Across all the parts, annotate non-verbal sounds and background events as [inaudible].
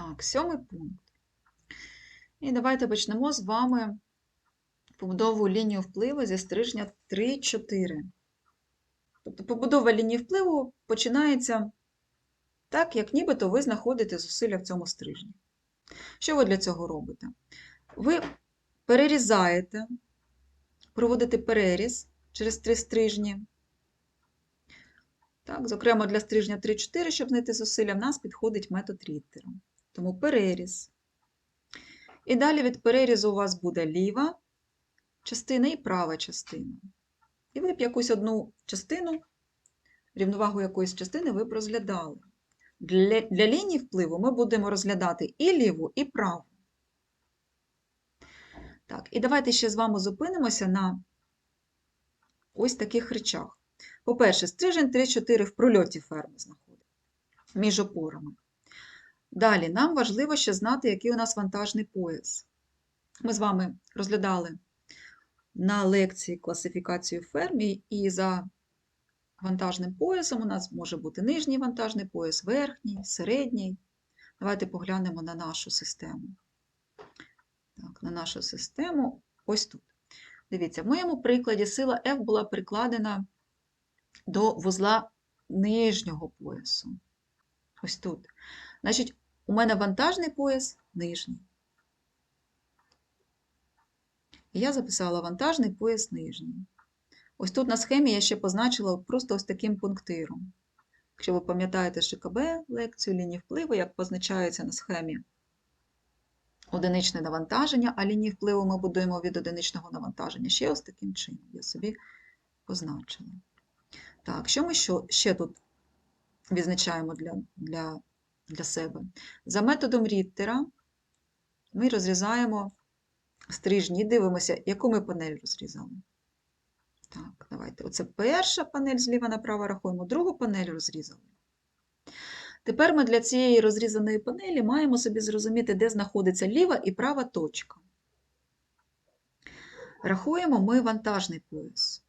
Так, сьомий пункт. І давайте почнемо з вами побудову лінії впливу зі стрижня 3-4. Тобто побудова лінії впливу починається так, як нібито ви знаходите зусилля в цьому стрижні. Що ви для цього робите? Ви перерізаєте, проводите переріз через три стрижні. Так, зокрема, для стрижня 3-4, щоб знайти зусилля, в нас підходить метод Ріттера. Тому переріз. І далі від перерізу у вас буде ліва частина і права частина. І ви б якусь одну частину, рівновагу якоїсь частини ви б розглядали. Для, для лінії впливу ми будемо розглядати і ліву, і праву. Так, і давайте ще з вами зупинимося на ось таких речах. По-перше, стрижень 3-4 в прольоті ферми знаходить між опорами. Далі, нам важливо ще знати, який у нас вантажний пояс. Ми з вами розглядали на лекції класифікацію фермі, і за вантажним поясом у нас може бути нижній вантажний пояс, верхній, середній. Давайте поглянемо на нашу систему. Так, на нашу систему ось тут. Дивіться, в моєму прикладі сила F була прикладена до вузла нижнього поясу. Ось тут. Значить, у мене вантажний пояс нижній. Я записала вантажний пояс нижній. Ось тут на схемі я ще позначила просто ось таким пунктиром. Якщо ви пам'ятаєте ШКБ лекцію лінії впливу, як позначається на схемі одиничне навантаження, а лінії впливу ми будуємо від одиничного навантаження ще ось таким чином. Я собі позначила. Так, що ми ще тут відзначаємо для, для, для себе? За методом Ріттера ми розрізаємо стрижні дивимося, яку ми панель розрізали. Так, давайте. Оце перша панель зліва направо рахуємо, другу панель розрізали. Тепер ми для цієї розрізаної панелі маємо собі зрозуміти, де знаходиться ліва і права точка. Рахуємо ми вантажний пояс.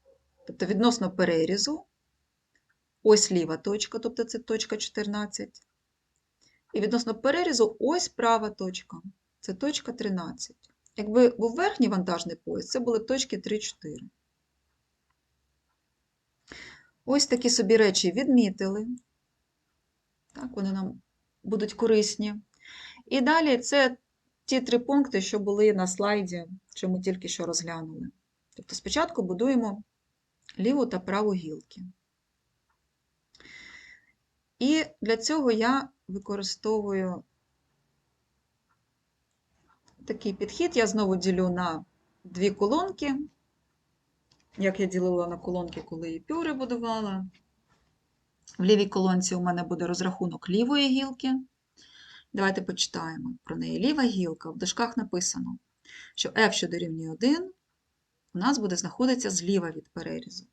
Тобто відносно перерізу, ось ліва точка, тобто це точка 14. І відносно перерізу ось права точка, це точка 13. Якби був верхній вантажний пояс, це були точки 3-4. Ось такі собі речі відмітили. Так, вони нам будуть корисні. І далі це ті три пункти, що були на слайді, що ми тільки що розглянули. Тобто спочатку будуємо ліву та праву гілки. І для цього я використовую такий підхід. Я знову ділю на дві колонки, як я ділила на колонки, коли і пюри будувала. В лівій колонці у мене буде розрахунок лівої гілки. Давайте почитаємо про неї. Ліва гілка, в дужках написано, що F, що дорівнює 1, у нас буде знаходитися зліва від перерізу.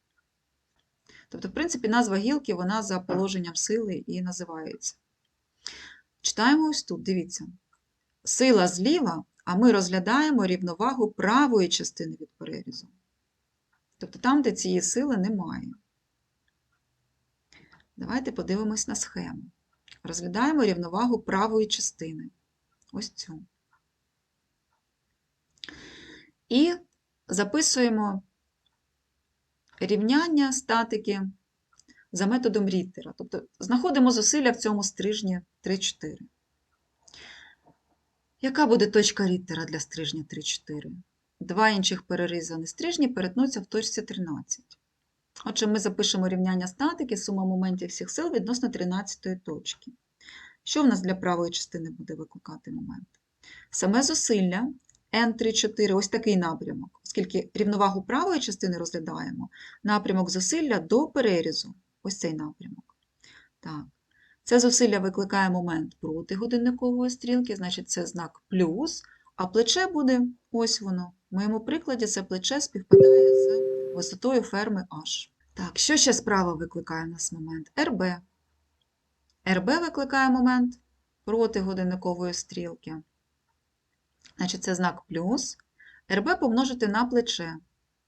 Тобто, в принципі, назва гілки вона за положенням сили і називається. Читаємо ось тут, дивіться. Сила зліва, а ми розглядаємо рівновагу правої частини від перерізу. Тобто там, де цієї сили немає. Давайте подивимось на схему. Розглядаємо рівновагу правої частини. Ось цю. І записуємо рівняння статики за методом Ріттера. Тобто знаходимо зусилля в цьому стрижні 3-4. Яка буде точка Ріттера для стрижня 3-4? Два інших перерізані стрижні перетнуться в точці 13. Отже, ми запишемо рівняння статики, сума моментів всіх сил відносно 13 точки. Що в нас для правої частини буде викликати момент? Саме зусилля N3-4, ось такий напрямок, оскільки рівновагу правої частини розглядаємо, напрямок зусилля до перерізу, ось цей напрямок. Так. Це зусилля викликає момент проти годинникової стрілки, значить це знак плюс, а плече буде ось воно. В моєму прикладі це плече співпадає з висотою ферми H. Так, що ще справа викликає у нас момент? РБ. РБ викликає момент проти годинникової стрілки. Значить, це знак плюс. РБ помножити на плече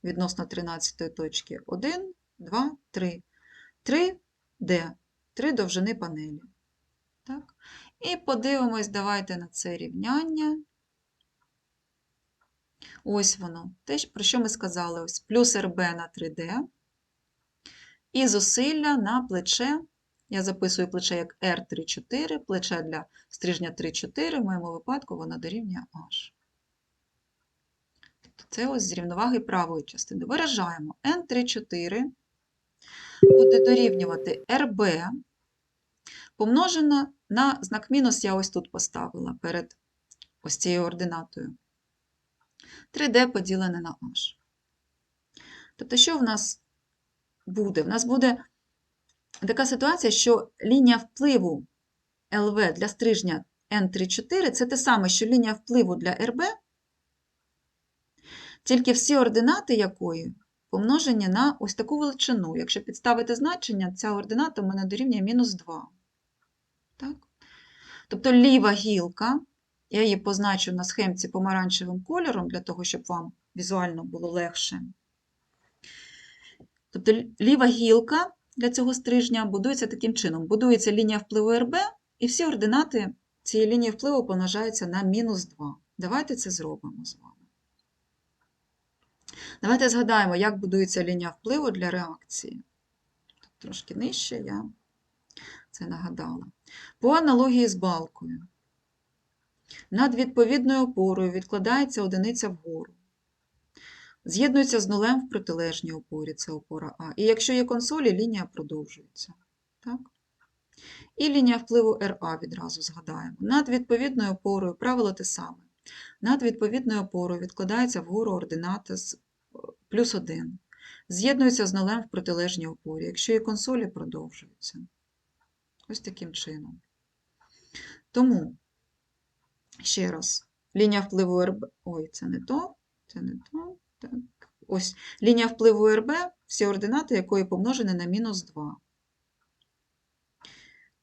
відносно 13 точки. 1, 2, 3. 3 Д. 3 довжини панелі. Так? І подивимось, давайте на це рівняння. Ось воно. Те, про що ми сказали. Ось плюс РБ на 3D. І зусилля на плече. Я записую плече як R34, плече для стрижня 3,4, в моєму випадку воно дорівнює H. Це ось з рівноваги правої частини. Виражаємо N34 буде дорівнювати RB помножено на знак мінус я ось тут поставила перед ось цією ординатою. 3D поділене на H. Тобто, що в нас буде? В нас буде така ситуація, що лінія впливу ЛВ для стрижня N34 це те саме, що лінія впливу для РБ, тільки всі ординати якої помножені на ось таку величину. Якщо підставити значення, ця ордината в мене дорівнює мінус 2. Так? Тобто ліва гілка, я її позначу на схемці помаранчевим кольором, для того, щоб вам візуально було легше. Тобто ліва гілка для цього стрижня будується таким чином. Будується лінія впливу РБ, і всі ординати цієї лінії впливу помножаються на мінус 2. Давайте це зробимо з вами. Давайте згадаємо, як будується лінія впливу для реакції. Трошки нижче я це нагадала. По аналогії з балкою. Над відповідною опорою відкладається одиниця вгору. З'єднується з нулем в протилежній опорі, це опора А. І якщо є консолі, лінія продовжується. Так? І лінія впливу РА відразу згадаємо. Над відповідною опорою правило те саме. Над відповідною опорою відкладається вгору ордината з плюс 1. З'єднується з нулем в протилежній опорі. Якщо є консолі, продовжується. Ось таким чином. Тому, ще раз, лінія впливу РБ. Ой, це не то, це не то. Так. Ось лінія впливу РБ, всі ординати якої помножені на мінус 2.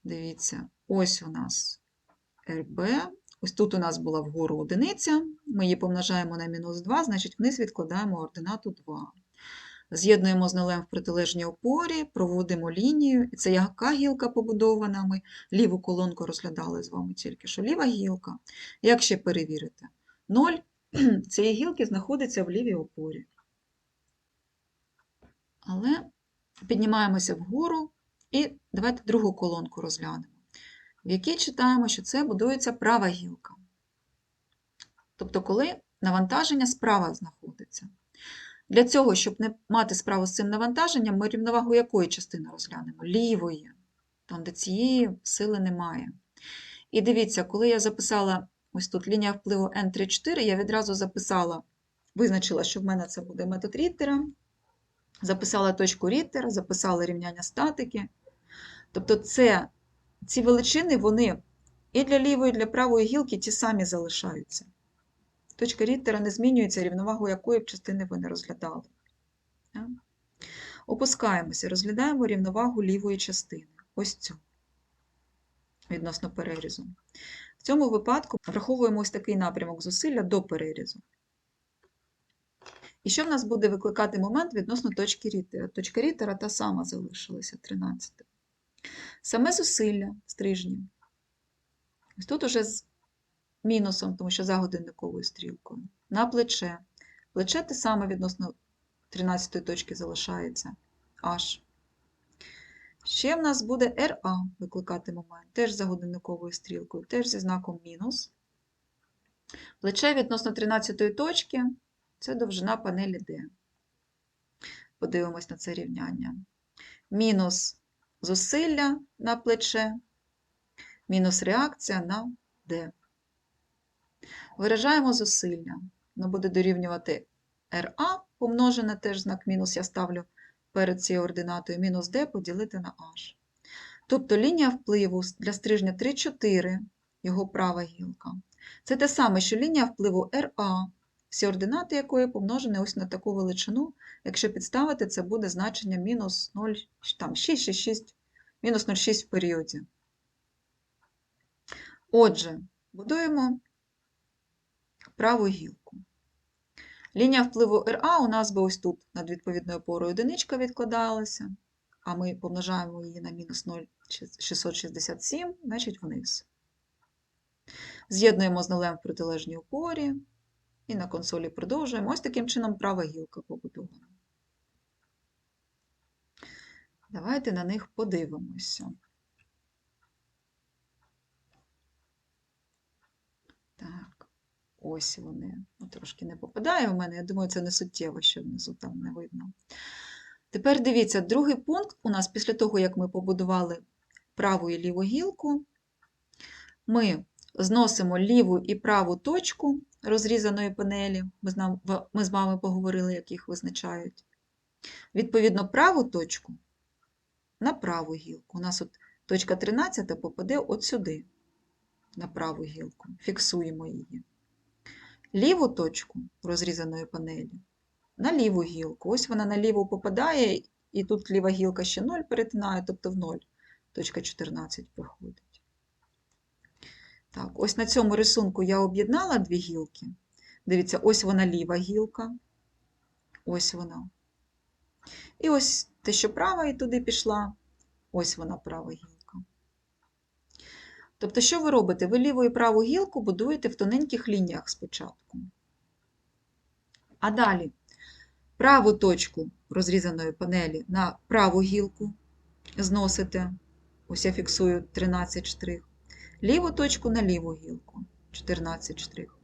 Дивіться, ось у нас РБ. Ось тут у нас була вгору одиниця, ми її помножаємо на мінус 2, значить вниз відкладаємо ординату 2. З'єднуємо з нулем в протилежній опорі, проводимо лінію. І це яка гілка побудована? Ми ліву колонку розглядали з вами тільки що. Ліва гілка. Як ще перевірити? 0 [clears throat] цієї гілки знаходиться в лівій опорі. Але піднімаємося вгору і давайте другу колонку розглянемо, в якій читаємо, що це будується права гілка. Тобто, коли навантаження справа знаходиться. Для цього, щоб не мати справу з цим навантаженням, ми рівновагу якої частини розглянемо? Лівої, там, де цієї сили немає. І дивіться, коли я записала ось тут лінія впливу N34, я відразу записала, визначила, що в мене це буде метод Ріттера, записала точку Ріттера, записала рівняння статики. Тобто це, ці величини, вони і для лівої, і для правої гілки ті самі залишаються. Точка Ріттера не змінюється, рівновагу якої б частини ви не розглядали. Опускаємося, розглядаємо рівновагу лівої частини. Ось цю, відносно перерізу. В цьому випадку враховуємо ось такий напрямок зусилля до перерізу. І що в нас буде викликати момент відносно точки Ріттера? Точка Ріттера та сама залишилася 13. Саме зусилля стрижні. Ось тут уже з мінусом, тому що за годинниковою стрілкою. На плече. Плече те саме відносно 13 точки залишається H. Ще в нас буде RA викликати момент, теж за годинниковою стрілкою, теж зі знаком мінус. Плече відносно 13 точки це довжина панелі D. Подивимось на це рівняння. Мінус зусилля на плече, мінус реакція на D. Виражаємо зусилля. Воно буде дорівнювати RA, помножене теж знак мінус, я ставлю перед цією ординатою, мінус D поділити на H. Тобто лінія впливу для стрижня 3,4, його права гілка. Це те саме, що лінія впливу RA, всі ординати якої помножені ось на таку величину. Якщо підставити, це буде значення мінус 0, там 6,66, мінус 0,6 в періоді. Отже, будуємо праву гілку. Лінія впливу РА у нас би ось тут над відповідною опорою одиничка відкладалася, а ми помножаємо її на мінус 0,667, значить вниз. З'єднуємо з нулем в протилежній опорі і на консолі продовжуємо. Ось таким чином права гілка побудована. Давайте на них подивимося. Так, ось вони. Ну, трошки не попадає в мене. Я думаю, це не суттєво, що внизу там не видно. Тепер дивіться, другий пункт у нас після того, як ми побудували праву і ліву гілку, ми зносимо ліву і праву точку розрізаної панелі. Ми з, вами поговорили, як їх визначають. Відповідно, праву точку на праву гілку. У нас от точка 13 попаде от сюди, на праву гілку. Фіксуємо її. Ліву точку розрізаної панелі на ліву гілку. Ось вона на ліву попадає, і тут ліва гілка ще 0 перетинає, тобто в 0. Точка 14 проходить. Так, ось на цьому рисунку я об'єднала дві гілки. Дивіться, ось вона ліва гілка. Ось вона. І ось те, що права і туди пішла, ось вона права гілка. Тобто, що ви робите? Ви ліву і праву гілку будуєте в тоненьких лініях спочатку. А далі праву точку розрізаної панелі на праву гілку зносите. Ось я фіксую 13 штрих. Ліву точку на ліву гілку 14 штрих.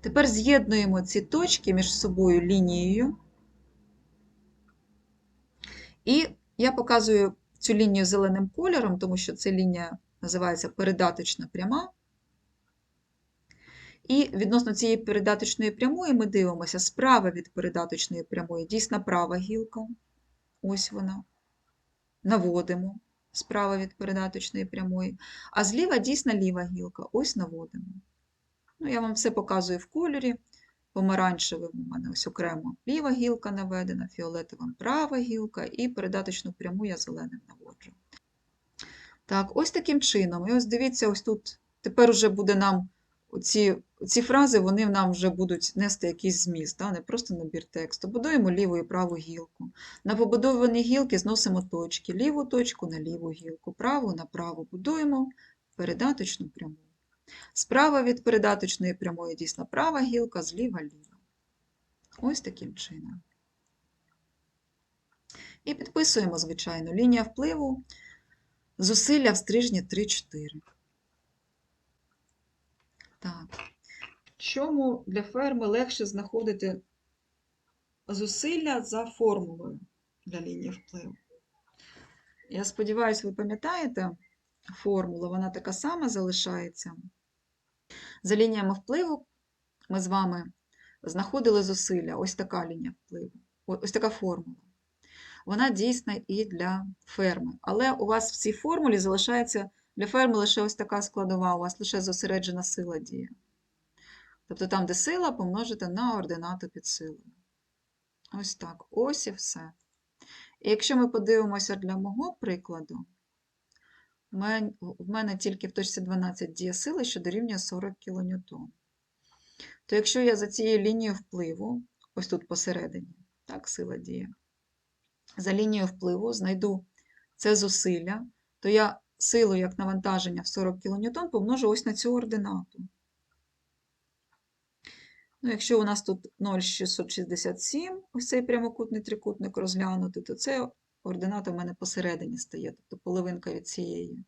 Тепер з'єднуємо ці точки між собою лінією. І я показую цю лінію зеленим кольором, тому що ця лінія називається передаточна пряма. І відносно цієї передаточної прямої ми дивимося справа від передаточної прямої дійсна права гілка. Ось вона. Наводимо справа від передаточної прямої. А зліва дійсно ліва гілка. Ось наводимо. Ну, я вам все показую в кольорі. Помаранчевим у мене ось окремо ліва гілка наведена, фіолетовим права гілка, і передаточну пряму я зеленим наводжу. Так, ось таким чином. І ось дивіться, ось тут тепер уже буде нам ці, ці фрази, вони нам вже будуть нести якийсь зміст, да? не просто набір тексту. Будуємо ліву і праву гілку. На побудовані гілки зносимо точки. Ліву точку на ліву гілку, праву на праву. Будуємо передаточну пряму. Справа від передаточної прямої дійсно права гілка, зліва ліва. Ось таким чином. І підписуємо, звичайно, лінія впливу, зусилля в стрижні 3-4. Так. Чому для ферми легше знаходити зусилля за формулою для лінії впливу? Я сподіваюся, ви пам'ятаєте формулу, вона така сама залишається. За лініями впливу ми з вами знаходили зусилля. Ось така лінія впливу, ось така формула. Вона дійсна і для ферми. Але у вас в цій формулі залишається для ферми лише ось така складова, у вас лише зосереджена сила діє. Тобто там, де сила, помножити на ординату під силою. Ось так. Ось і все. І якщо ми подивимося для мого прикладу, в мене тільки в точці 12 діє сили, що дорівнює 40 кН. То якщо я за цією лінією впливу, ось тут посередині, так, сила діє, за лінією впливу знайду це зусилля, то я силу як навантаження в 40 кН помножу ось на цю ординату. Ну, якщо у нас тут 0,667, ось цей прямокутний трикутник розглянути, то це ордината в мене посередині стає, тобто половинка від цієї.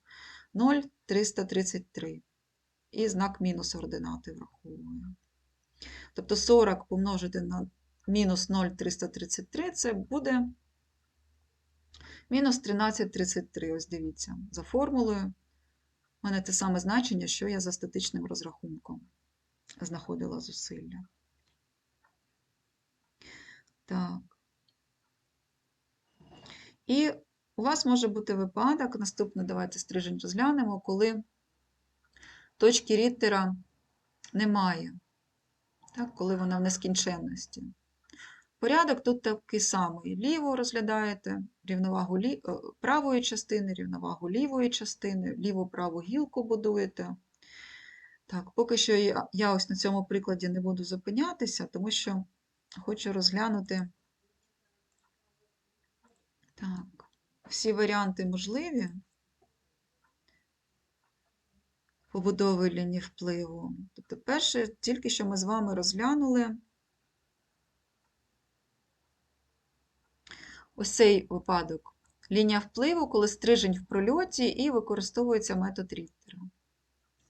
0,333. І знак мінус ординати враховую. Тобто 40 помножити на мінус 0,333 це буде мінус 1333. Ось дивіться, за формулою. У мене те саме значення, що я за статичним розрахунком знаходила зусилля. Так. І у вас може бути випадок, наступне давайте стрижень розглянемо, коли точки Ріттера немає, так, коли вона в нескінченності. Порядок тут такий самий. Ліву розглядаєте, рівновагу лі... е, правої частини, рівновагу лівої частини, ліву праву гілку будуєте. Так, поки що я, я ось на цьому прикладі не буду зупинятися, тому що хочу розглянути так, всі варіанти можливі. побудови лінії впливу. Тобто, перше, тільки що ми з вами розглянули ось цей випадок. Лінія впливу, коли стрижень в прольоті і використовується метод Ріттера.